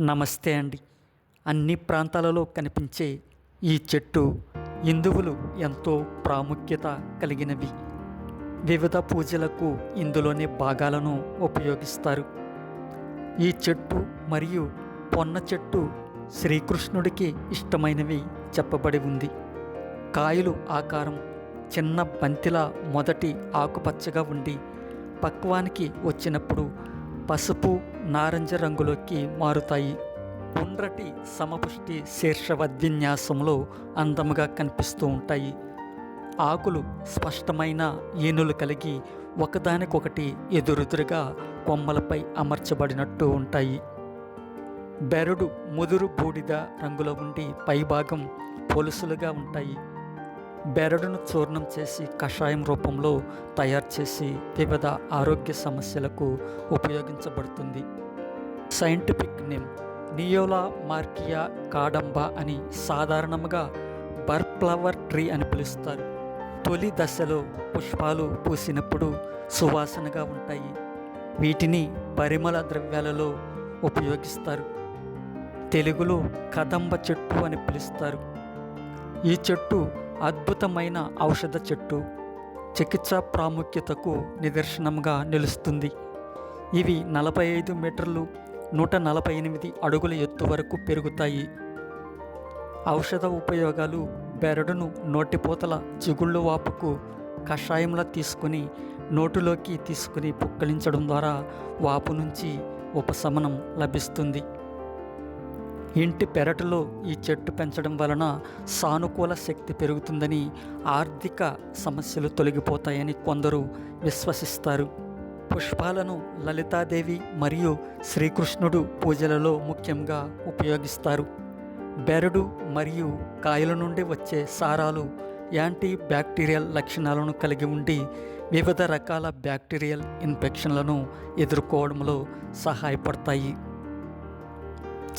నమస్తే అండి. అన్ని ప్రాంతాలలో కనిపించే ఈ చెట్టు హిందువులు ఎంతో ప్రాముఖ్యత కలిగినవి. వివిధ పూజలకు ఇందులోని భాగాలను ఉపయోగిస్తారు. ఈ చెట్టు మరియు పొన్న చెట్టు శ్రీకృష్ణుడికి ఇష్టమైనవి చెప్పబడి ఉంది. కాయలు ఆకారం చిన్న బంతిలా మొదటి ఆకుపచ్చగా ఉండి పక్వానికి వచ్చినప్పుడు పసుపు నారింజ రంగులోకి మారుతాయి. ఉండ్రటి సమపుష్టి శీర్షవద్విన్యాసంలో అందముగా కనిపిస్తూ ఉంటాయి. ఆకులు స్పష్టమైన ఏనులు కలిగి ఒకదానికొకటి ఎదురెదురుగా కొమ్మలపై అమర్చబడినట్టు ఉంటాయి. బెరడు ముదురు బూడిద రంగులో ఉండి పైభాగం పొలుసులుగా ఉంటాయి. బెరడును చూర్ణం చేసి కషాయం రూపంలో తయారు చేసి వివిధ ఆరోగ్య సమస్యలకు ఉపయోగించబడుతుంది. సైంటిఫిక్ నేమ్ నియోలా మార్కియా కాడంబా అని సాధారణంగా బర్ఫ్లవర్ ట్రీ అని పిలుస్తారు. తొలి దశలో పుష్పాలు పూసినప్పుడు సువాసనగా ఉంటాయి. వీటిని పరిమళ ద్రవ్యాలలో ఉపయోగిస్తారు. తెలుగులో కదంబ చెట్టు అని పిలుస్తారు. ఈ చెట్టు అద్భుతమైన ఔషధ చెట్టు చికిత్స ప్రాముఖ్యతకు నిదర్శనంగా నిలుస్తుంది. ఇవి నలభై ఐదు మీటర్లు నూట నలభై ఎనిమిది అడుగుల ఎత్తు వరకు పెరుగుతాయి. ఔషధ ఉపయోగాలు బెరడును నోటిపోతల చిగుళ్ళు వాపుకు కషాయంలా తీసుకుని నోటిలోకి తీసుకుని పుక్కలించడం ద్వారా వాపు నుంచి ఉపశమనం లభిస్తుంది. ఇంటి పెరటులో ఈ చెట్టు పెంచడం వలన సానుకూల శక్తి పెరుగుతుందని ఆర్థిక సమస్యలు తొలగిపోతాయని కొందరు విశ్వసిస్తారు. పుష్పాలను లలితాదేవి మరియు శ్రీకృష్ణుడు పూజలలో ముఖ్యంగా ఉపయోగిస్తారు. బెరడు మరియు కాయల నుండి వచ్చే సారాలు యాంటీ బ్యాక్టీరియల్ లక్షణాలను కలిగి ఉండి వివిధ రకాల బ్యాక్టీరియల్ ఇన్ఫెక్షన్లను ఎదుర్కోవడంలో సహాయపడతాయి.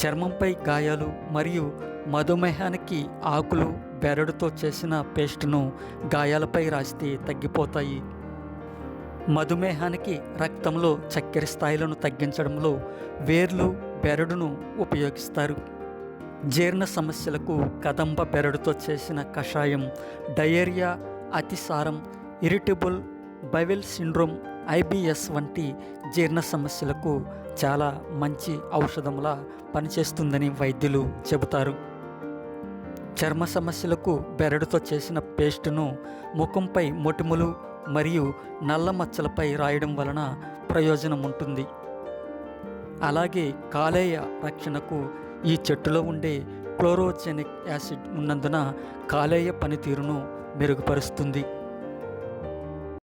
చర్మంపై గాయాలు మరియు మధుమేహానికి ఆకులు బెరడుతో చేసిన పేస్ట్ను గాయాలపై రాస్తే తగ్గిపోతాయి. మధుమేహానికి రక్తంలో చక్కెర స్థాయిలను తగ్గించడంలో వేర్లు బెరడును ఉపయోగిస్తారు. జీర్ణ సమస్యలకు కదంబ బెరడుతో చేసిన కషాయం డయేరియా అతిసారం ఇరిటబుల్ బైవెల్ సిండ్రోమ్ ఐబిఎస్ వంటి జీర్ణ సమస్యలకు చాలా మంచి ఔషధంలా పనిచేస్తుందని వైద్యులు చెబుతారు. చర్మ సమస్యలకు బెరడుతో చేసిన పేస్టును ముఖంపై మొటిములు మరియు నల్ల మచ్చలపై రాయడం వలన ప్రయోజనం ఉంటుంది అలాగే కాలేయ రక్షణకు ఈ చెట్టులో ఉండే క్లోరోజెనిక్ యాసిడ్ ఉన్నందున కాలేయ పనితీరును మెరుగుపరుస్తుంది.